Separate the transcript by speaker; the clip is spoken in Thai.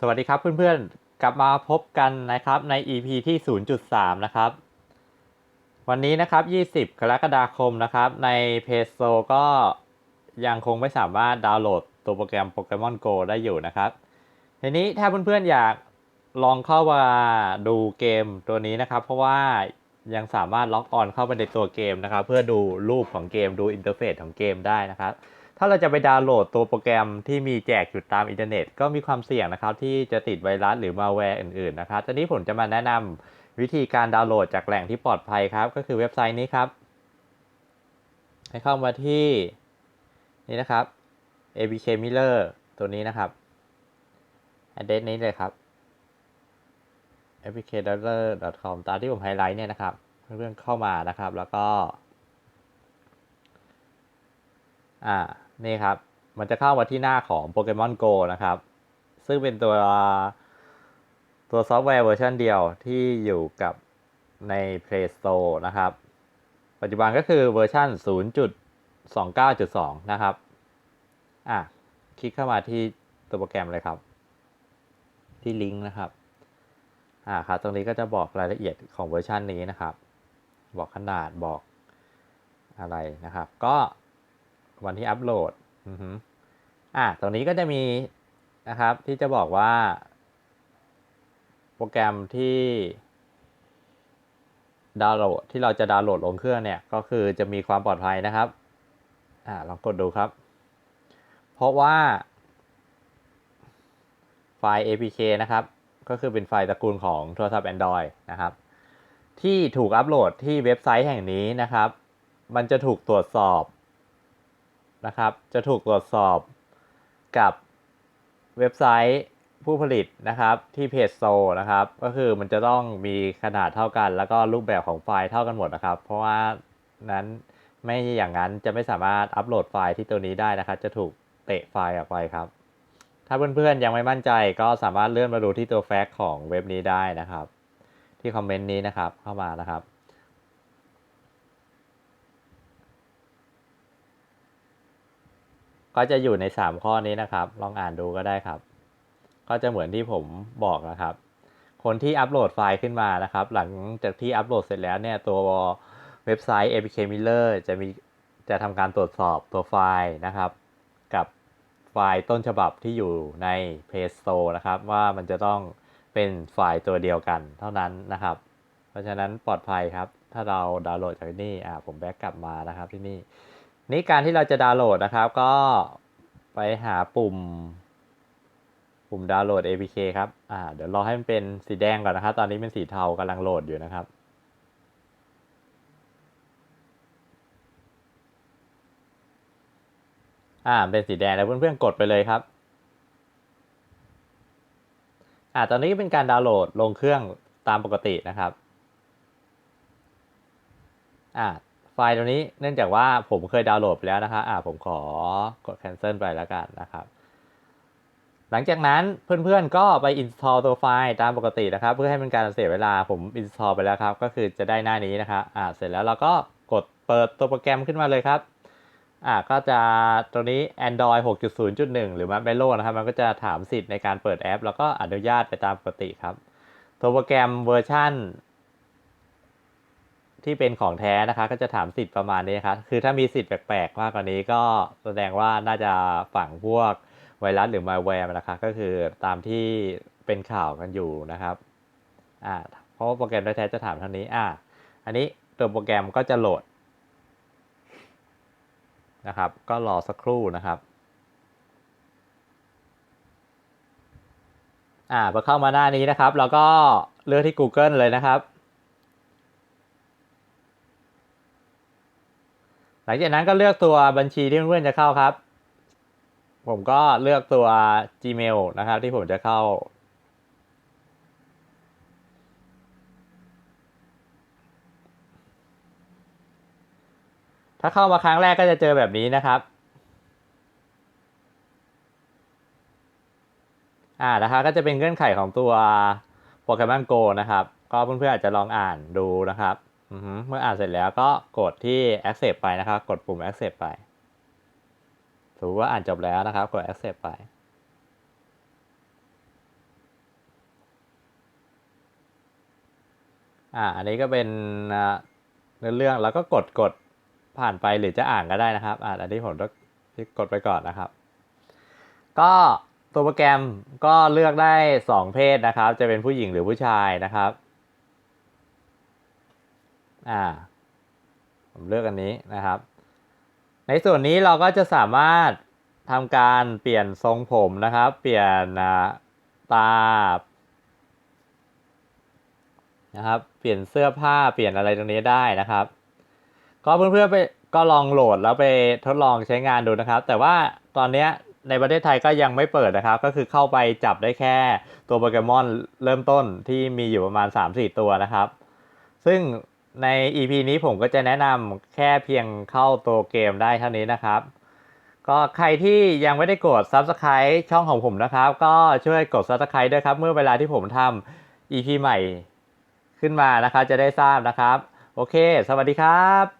Speaker 1: สวัสดีครับเพื่อนๆ กลับมาพบกันนะครับใน EP ที่ 0.3 นะครับ วันนี้นะครับ 20 กรกฎาคมนะครับ ใน Play Store ก็ยังคงไม่สามารถดาวน์โหลดตัวโปรแกรม Pokemon Go ได้อยู่นะครับ ทีนี้ถ้าเพื่อนๆ อยากลองเข้ามาดูเกมตัวนี้นะครับ เพราะว่ายังสามารถล็อกออนเข้าไปในตัวเกมนะครับ เพื่อดูรูปของเกมดูอินเทอร์เฟซของเกมได้นะครับ ถ้าเราจะไปดาวน์โหลดตัวโปรแกรมที่มีแจกอยู่ตามอินเทอร์เน็ต ก็มีความเสี่ยงนะครับที่จะติดไวรัสหรือมาแวร์อื่นๆนะครับตอนนี้ผมจะมาแนะนำวิธีการดาวน์โหลดจากแหล่งที่ปลอดภัยครับ ก็คือเว็บไซต์นี้ครับ ให้เข้ามาที่นี่นะครับ apk miller ตัวนี้นะครับ address นี้เลยครับ APKMiller.com ตามที่ผมไฮไลท์เนี่ยนะครับเพื่อนๆเข้ามานะครับแล้วก็ อ่า นี่ครับ มันจะเข้ามาที่หน้าของ Pokemon Go นะครับ ซึ่งเป็นตัวตัวซอฟต์แวร์เวอร์ชันเดียวที่อยู่กับใน Play Store นะครับ ปัจจุบันก็คือเวอร์ชัน0.29.2 นะครับ อะ คลิกเข้ามาที่ตัวโปรแกรมเลยครับ ที่ลิงก์นะครับ อ่าครับตรงนี้ก็จะบอกรายละเอียดของเวอร์ชันนี้นะครับ บอกขนาดบอกอะไรนะครับ ก็ วันที่อัปโหลดอือฮึอะตรงนี้ก็จะมีนะครับที่จะบอกว่า โปรแกรมที่ดาวน์โหลดที่เราจะดาวน์โหลดลงเครื่องเนี่ยก็คือจะมีความปลอดภัยนะครับอ่าลองกดดูครับ เพราะว่า ไฟล์ APK นะครับ ก็คือเป็นไฟล์ตระกูลของโทรศัพท์ Android นะครับ ที่ถูกอัปโหลดที่เว็บไซต์แห่งนี้นะครับ มันจะถูกตรวจสอบ นะครับ จะถูกตรวจสอบกับเว็บไซต์ผู้ผลิตนะครับที่เพจโซนะครับ ก็คือมันจะต้องมีขนาดเท่ากัน แล้วก็รูปแบบของไฟล์เท่ากันหมดนะครับ เพราะว่านั้นไม่อย่างนั้นจะไม่สามารถอัปโหลดไฟล์ที่ตัวนี้ได้นะครับ จะถูกเตะไฟล์ออกไปครับ ถ้าเพื่อนๆยังไม่มั่นใจก็สามารถเลื่อนมาดูที่ตัวแฟกต์ของเว็บนี้ได้นะครับ ที่คอมเมนต์นี้นะครับเข้ามานะครับ ก็จะอยู่ใน 3 ข้อนี้นะครับ ลองอ่านดูก็ได้ครับ ก็จะเหมือนที่ผมบอกนะครับ คนที่อัปโหลดไฟล์ขึ้นมานะครับ หลังจากที่อัปโหลดเสร็จแล้วเนี่ยตัวเว็บไซต์ APK Miller จะมีจะทำการตรวจสอบตัวไฟล์นะครับ กับไฟล์ต้นฉบับที่อยู่ใน Play Store นะครับ ว่ามันจะต้องเป็นไฟล์ตัวเดียวกันเท่านั้นนะครับ เพราะฉะนั้นปลอดภัยครับ ถ้าเราดาวน์โหลดจากที่นี่อ่าผมแบ็กกลับมานะครับที่นี่ นี่การที่เราจะดาวน์โหลดนะครับ ก็ไปหาปุ่ม ปุ่มดาวน์โหลด APK ครับ อ่า เดี๋ยวรอให้มันเป็นสีแดงก่อนนะครับ ตอนนี้เป็นสีเทากำลังโหลดอยู่นะครับ อ่า เป็นสีแดงแล้วเพื่อนๆกดไปเลยครับ อ่า ตอนนี้เป็นการดาวน์โหลดลงเครื่องตามปกตินะครับ อ่า ไฟล์ตัวนี้เนื่องจากว่าผมเคยดาวน์โหลดไปแล้วนะครับอ่าผมขอกด cancel ไปแล้วกันนะครับ หลังจากนั้นเพื่อนๆก็ไป install ตัวไฟล์ตามปกตินะครับ เพื่อให้เป็นการเสียเวลาผม install ไปแล้วครับ ก็คือจะได้หน้านี้นะครับอ่าเสร็จแล้วเราก็กดเปิดตัวโปรแกรมขึ้นมาเลยครับอ่าก็จะตัวนี้ Android 6.0.1 หรือ Marshmallow นะครับ มันก็จะถามสิทธิ์ในการเปิดแอป แล้วก็อนุญาตไปตามปกติครับ ตัวโปรแกรมเวอร์ชัน ที่เป็นของแท้นะคะ ก็จะถามสิทธิ์ประมาณนี้ครับคือถ้ามีสิทธิ์แปลกๆมากกว่านี้ก็แสดงว่าน่าจะฝังพวกไวรัสหรือมาแวร์นะคะ ก็คือตามที่เป็นข่าวกันอยู่นะครับอ่าเพราะโปรแกรมแท้จะถามเท่านี้อ่าอันนี้ตัวโปรแกรมก็จะโหลดนะครับ ก็รอสักครู่นะครับอ่าพอเข้ามาหน้านี้นะครับเราก็เลือกที่ Google เลยนะครับ หลังจากนั้นก็เลือกตัวบัญชีที่เพื่อนๆจะเข้าครับ ผมก็เลือกตัว Gmail นะครับ ที่ผมจะเข้า ถ้าเข้ามาครั้งแรกก็จะเจอแบบนี้นะครับอ่านะคะก็จะเป็นเงื่อนไขของตัว Pokemon Go นะครับ ก็เพื่อนๆอาจจะลองอ่านดูนะครับ เมื่ออ่านเสร็จแล้วก็กดที่ accept ไปนะครับ กดปุ่ม accept ไปถือว่าอ่านจบแล้วนะครับ กด accept ไป อ่า อันนี้ก็เป็นเรื่องแล้วก็กดกดผ่านไปหรือจะอ่านก็ได้นะครับ อ่านอันนี้ผมก็กดไปก่อนนะครับ ก็ตัวโปรแกรมก็เลือกได้ 2 เพศนะครับ จะเป็นผู้หญิงหรือผู้ชายนะครับ อ่าผมเลือกอันนี้นะครับ ในส่วนนี้เราก็จะสามารถทำการเปลี่ยนทรงผมนะครับ เปลี่ยนตานะครับ เปลี่ยนเสื้อผ้าเปลี่ยนอะไรตรงนี้ได้นะครับ ก็เพื่อนๆไปก็ลองโหลดแล้วไปทดลองใช้งานดูนะครับ แต่ว่าตอนนี้ในประเทศไทยก็ยังไม่เปิดนะครับ ก็คือเข้าไปจับได้แค่ตัวโปเกมอนเริ่มต้นที่มีอยู่ประมาณ 3-4 ตัวนะครับ ซึ่ง ใน EP นี้ผมก็จะแนะนำแค่เพียงเข้าตัวเกมได้เท่านี้นะครับ ก็ใครที่ยังไม่ได้กด Subscribe ช่องของผมนะครับ ก็ช่วยกด Subscribe ด้วยครับ เมื่อเวลาที่ผมทำ EP ใหม่ขึ้นมานะครับ จะได้ทราบนะครับ โอเค สวัสดีครับ